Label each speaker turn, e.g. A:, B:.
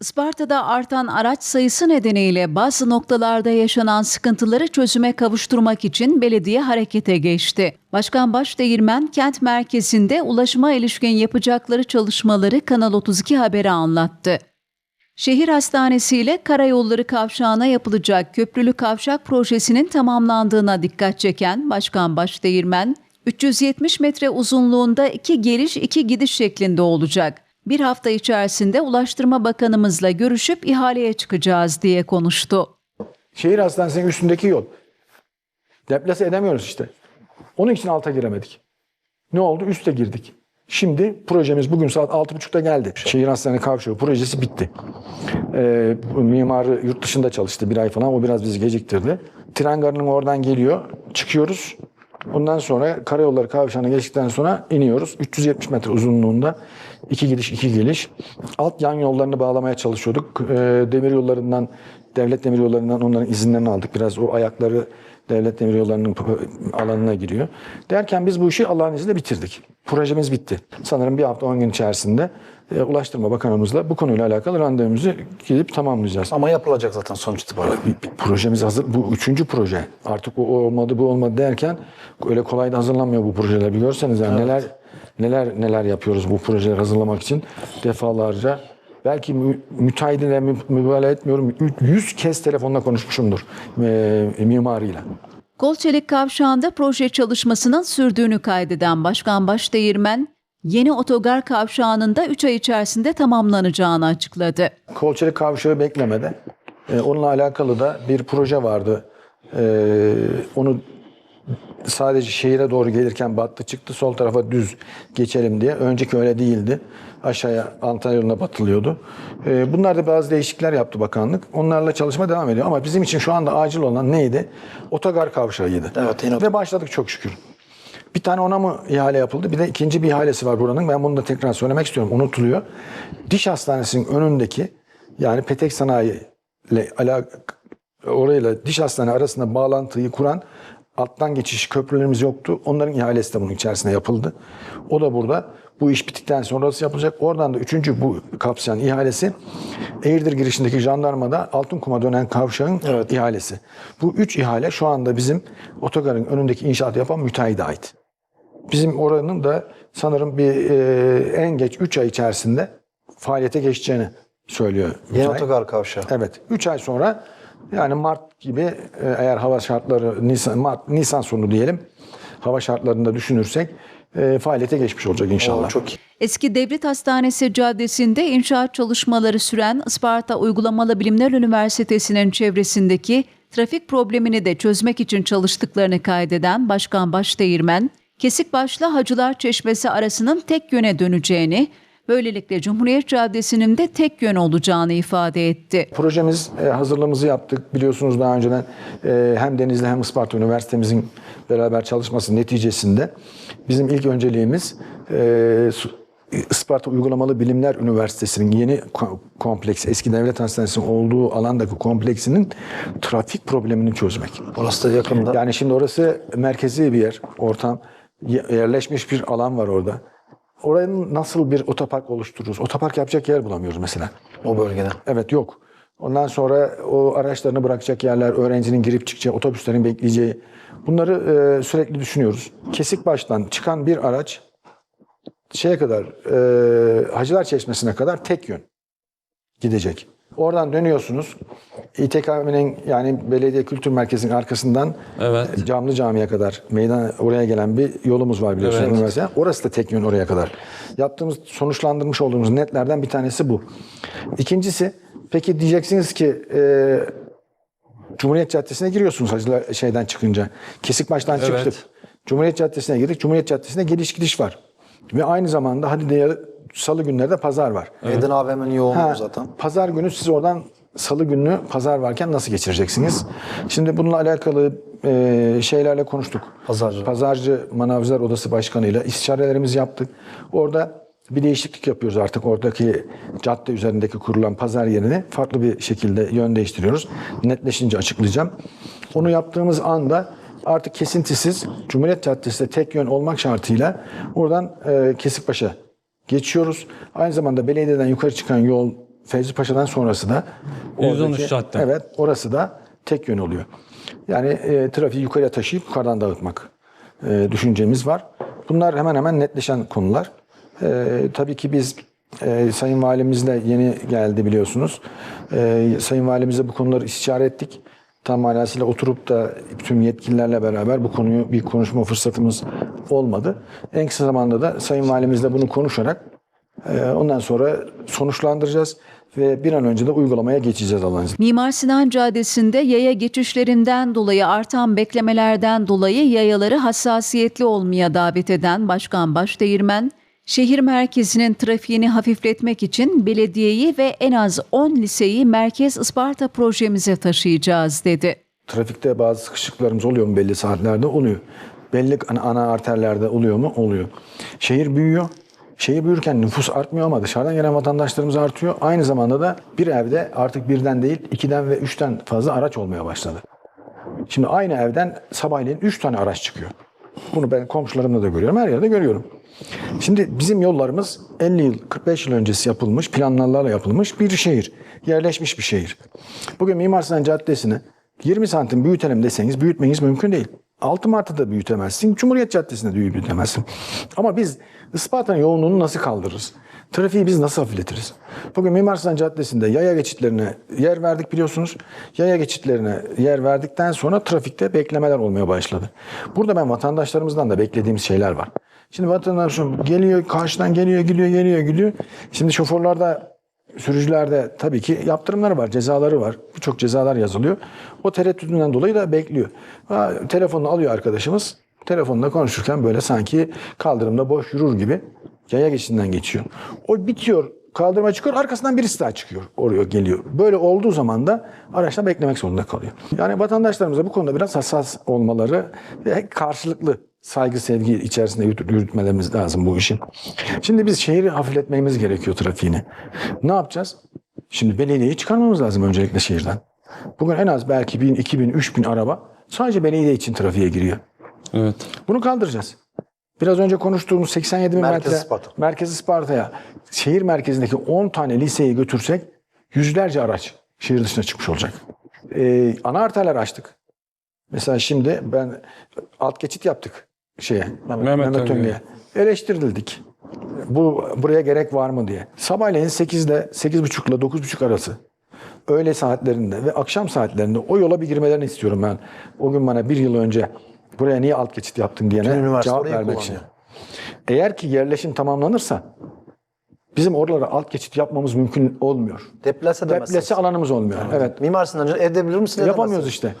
A: Isparta'da artan araç sayısı nedeniyle bazı noktalarda yaşanan sıkıntıları çözüme kavuşturmak için belediye harekete geçti. Başkan Başdeğirmen kent merkezinde ulaşıma ilişkin yapacakları çalışmaları Kanal 32 Haber'e anlattı. Şehir Hastanesi ile Karayolları Kavşağı'na yapılacak köprülü kavşak projesinin tamamlandığına dikkat çeken Başkan Başdeğirmen, 370 metre uzunluğunda iki geliş iki gidiş şeklinde olacak. Bir hafta içerisinde Ulaştırma Bakanımızla görüşüp ihaleye çıkacağız diye konuştu.
B: Şehir hastanesinin üstündeki yol. Deplase edemiyoruz işte. Onun için alta giremedik. Ne oldu? Üste girdik. Şimdi projemiz bugün saat 6.30'da geldi. Şehir Hastane Kavşağı projesi bitti. Ee, bu mimarı yurt dışında çalıştı bir ay falan. O biraz bizi geciktirdi. Tren garının oradan geliyor. Çıkıyoruz. Ondan sonra karayolları kavşağına geçtikten sonra iniyoruz. 370 metre uzunluğunda iki gidiş iki geliş. Alt yan yollarını bağlamaya çalışıyorduk. Ee, demir yollarından, devlet demir yollarından onların izinlerini aldık. Biraz o ayakları devlet demir yollarının alanına giriyor. Derken biz bu işi Allah'ın izniyle bitirdik. Projemiz bitti. Sanırım bir hafta 10 gün içerisinde e, Ulaştırma Bakanımızla bu konuyla alakalı randevumuzu gidip tamamlayacağız.
C: Ama yapılacak zaten sonuç itibariyle.
B: Projemiz hazır. Bu üçüncü proje. Artık o olmadı bu olmadı derken öyle kolay da hazırlanmıyor bu projeler. Bir görseniz yani neler neler neler yapıyoruz bu projeleri hazırlamak için defalarca. Belki mü, müteahhidine mü, mübalağa etmiyorum. 100 kez telefonla konuşmuşumdur e, mimarıyla.
A: Kolçelik Kavşağı'nda proje çalışmasının sürdüğünü kaydeden Başkan Başdeğirmen, yeni otogar kavşağının da 3 ay içerisinde tamamlanacağını açıkladı.
B: Kolçelik kavşağı beklemede. Ee, onunla alakalı da bir proje vardı. Ee, onu sadece şehire doğru gelirken battı çıktı. Sol tarafa düz geçelim diye. Önceki öyle değildi. Aşağıya Antalya yoluna batılıyordu. Ee, bunlar da bazı değişiklikler yaptı bakanlık. Onlarla çalışma devam ediyor. Ama bizim için şu anda acil olan neydi? Otogar kavşağıydı.
C: Evet, yeni
B: Ve başladık çok şükür. Bir tane ona mı ihale yapıldı? Bir de ikinci bir ihalesi var buranın. Ben bunu da tekrar söylemek istiyorum. Unutuluyor. Diş hastanesinin önündeki yani Petek Sanayi ile orayla diş hastane arasında bağlantıyı kuran alttan geçiş köprülerimiz yoktu. Onların ihalesi de bunun içerisinde yapıldı. O da burada. Bu iş bittikten sonra orası yapılacak. Oradan da üçüncü bu kapsayan ihalesi Eğirdir girişindeki jandarmada Altınkum'a dönen kavşağın
C: Evet.
B: ihalesi. Bu üç ihale şu anda bizim otogarın önündeki inşaat yapan müteahhide ait. Bizim oranın da sanırım bir e, en geç 3 ay içerisinde faaliyete geçeceğini söylüyor.
C: Yeni
B: müteahhit.
C: otogar kavşağı.
B: Evet. 3 ay sonra yani Mart gibi e, eğer hava şartları Nisan, Mart, Nisan sonu diyelim hava şartlarında düşünürsek e, faaliyete geçmiş olacak inşallah.
C: Oo, çok iyi.
A: Eski Devlet Hastanesi Caddesi'nde inşaat çalışmaları süren Isparta Uygulamalı Bilimler Üniversitesi'nin çevresindeki trafik problemini de çözmek için çalıştıklarını kaydeden Başkan Başdeğirmen, Kesikbaş'la Hacılar Çeşmesi arasının tek yöne döneceğini, böylelikle Cumhuriyet Caddesi'nin de tek yön olacağını ifade etti.
B: Projemiz e, hazırlığımızı yaptık. Biliyorsunuz daha önceden e, hem Denizli hem Isparta Üniversitemizin beraber çalışması neticesinde bizim ilk önceliğimiz e, Isparta Uygulamalı Bilimler Üniversitesi'nin yeni ko- kompleksi, eski devlet hastanesinin olduğu alandaki kompleksinin trafik problemini çözmek.
C: Orası da yakında.
B: Yani şimdi orası merkezi bir yer, ortam. Ye- Yerleşmiş bir alan var orada. Oranın nasıl bir otopark oluştururuz? Otopark yapacak yer bulamıyoruz mesela.
C: o bölgede.
B: Evet yok. Ondan sonra o araçlarını bırakacak yerler, öğrencinin girip çıkacağı, otobüslerin bekleyeceği. Bunları e, sürekli düşünüyoruz. Kesik baştan çıkan bir araç şeye kadar, e, Hacılar Çeşmesi'ne kadar tek yön gidecek. Oradan dönüyorsunuz. İTKM'nin yani Belediye Kültür Merkezi'nin arkasından
D: Evet.
B: Camlı Cami'ye kadar meydan oraya gelen bir yolumuz var biliyorsunuz
D: Evet.
B: üniversite. Orası da tek yön oraya kadar. Yaptığımız, sonuçlandırmış olduğumuz netlerden bir tanesi bu. İkincisi, peki diyeceksiniz ki e, Cumhuriyet Caddesi'ne giriyorsunuz Hacılar şeyden çıkınca. Kesikbaş'tan
D: Evet.
B: çıktık. Cumhuriyet Caddesi'ne girdik. Cumhuriyet Caddesi'ne geliş gidiş var. Ve aynı zamanda hadi diye salı günleri de pazar var.
C: Eden AVM'nin yoğunluğu
B: Ha,
C: zaten.
B: Pazar günü siz oradan salı günü pazar varken nasıl geçireceksiniz? Şimdi bununla alakalı e, şeylerle konuştuk.
C: Pazarcı.
B: Pazarcı Manavcılar Odası Başkanı'yla istişarelerimizi yaptık. Orada bir değişiklik yapıyoruz artık. Oradaki cadde üzerindeki kurulan pazar yerini farklı bir şekilde yön değiştiriyoruz. Netleşince açıklayacağım. Onu yaptığımız anda artık kesintisiz Cumhuriyet Caddesi'de tek yön olmak şartıyla oradan e, Kesikbaş'a geçiyoruz. Aynı zamanda belediyeden yukarı çıkan yol Fevzi Paşa'dan sonrası da
D: 113
B: oradaki-
D: cadde.
B: Evet orası da tek yön oluyor. Yani e, trafiği yukarıya taşıyıp yukarıdan dağıtmak e, düşüncemiz var. Bunlar hemen hemen netleşen konular. E, tabii ki biz e, Sayın Valimizle yeni geldi biliyorsunuz. E, Sayın Valimizle bu konuları istişare ettik. Tam manasıyla oturup da tüm yetkililerle beraber bu konuyu bir konuşma fırsatımız olmadı. En kısa zamanda da Sayın Valimizle bunu konuşarak e, ondan sonra sonuçlandıracağız ve bir an önce de uygulamaya geçeceğiz Allah'ın.
A: Mimar Sinan Caddesi'nde yaya geçişlerinden dolayı artan beklemelerden dolayı yayaları hassasiyetli olmaya davet eden Başkan Başdeğirmen, şehir merkezinin trafiğini hafifletmek için belediyeyi ve en az 10 liseyi Merkez Isparta projemize taşıyacağız dedi.
B: Trafikte bazı sıkışıklarımız oluyor mu belli saatlerde? Oluyor. Belli ana, arterlerde oluyor mu? Oluyor. Şehir büyüyor. Şehir büyürken nüfus artmıyor ama dışarıdan gelen vatandaşlarımız artıyor. Aynı zamanda da bir evde artık birden değil ikiden ve üçten fazla araç olmaya başladı. Şimdi aynı evden sabahleyin üç tane araç çıkıyor. Bunu ben komşularımda da görüyorum. Her yerde görüyorum. Şimdi bizim yollarımız 50 yıl, 45 yıl öncesi yapılmış, planlarla yapılmış bir şehir. Yerleşmiş bir şehir. Bugün Mimar Sinan Caddesi'ni 20 santim büyütelim deseniz büyütmeniz mümkün değil. 6 Mart'ta da büyütemezsin. Cumhuriyet Caddesi'nde de büyütemezsin. Ama biz Isparta'nın yoğunluğunu nasıl kaldırırız? Trafiği biz nasıl hafifletiriz? Bugün Mimar Sinan Caddesi'nde yaya geçitlerine yer verdik biliyorsunuz. Yaya geçitlerine yer verdikten sonra trafikte beklemeler olmaya başladı. Burada ben vatandaşlarımızdan da beklediğimiz şeyler var. Şimdi vatandaşım geliyor, karşıdan geliyor, gidiyor, geliyor, gidiyor. Şimdi şoförlerde, sürücülerde tabii ki yaptırımları var, cezaları var. Birçok cezalar yazılıyor. O tereddütünden dolayı da bekliyor. Ha, telefonunu alıyor arkadaşımız. Telefonla konuşurken böyle sanki kaldırımda boş yürür gibi yaya geçidinden geçiyor. O bitiyor, kaldırıma çıkıyor, arkasından birisi daha çıkıyor. Oraya geliyor. Böyle olduğu zaman da araçta beklemek zorunda kalıyor. Yani vatandaşlarımıza bu konuda biraz hassas olmaları ve karşılıklı saygı, sevgi içerisinde yürüt- yürütmelerimiz lazım bu işin. Şimdi biz şehri hafifletmemiz gerekiyor trafiğini. Ne yapacağız? Şimdi belediyeyi çıkarmamız lazım öncelikle şehirden. Bugün en az belki 1000, 2000, 3000 araba sadece belediye için trafiğe giriyor.
D: Evet.
B: Bunu kaldıracağız. Biraz önce konuştuğumuz 87 bin
C: Merkez
B: metre
C: Isparta.
B: Merkez Isparta'ya şehir merkezindeki 10 tane liseyi götürsek yüzlerce araç şehir dışına çıkmış olacak. Ee, ana arterler açtık. Mesela şimdi ben alt geçit yaptık şeye Mehmet,
D: Mehmet. Öngör'e.
B: Eleştirildik. Bu buraya gerek var mı diye. Sabahleyin 8'de 8.30 ile 9.30 arası öğle saatlerinde ve akşam saatlerinde o yola bir girmelerini istiyorum ben. O gün bana bir yıl önce buraya niye alt geçit yaptın diyene cevap vermek için. Eğer ki yerleşim tamamlanırsa bizim oralara alt geçit yapmamız mümkün olmuyor.
C: Deplase.
B: Deplase alanımız olmuyor. Evet.
C: Mimar Sinan'cı edebilir misin?
B: Yapamıyoruz işte.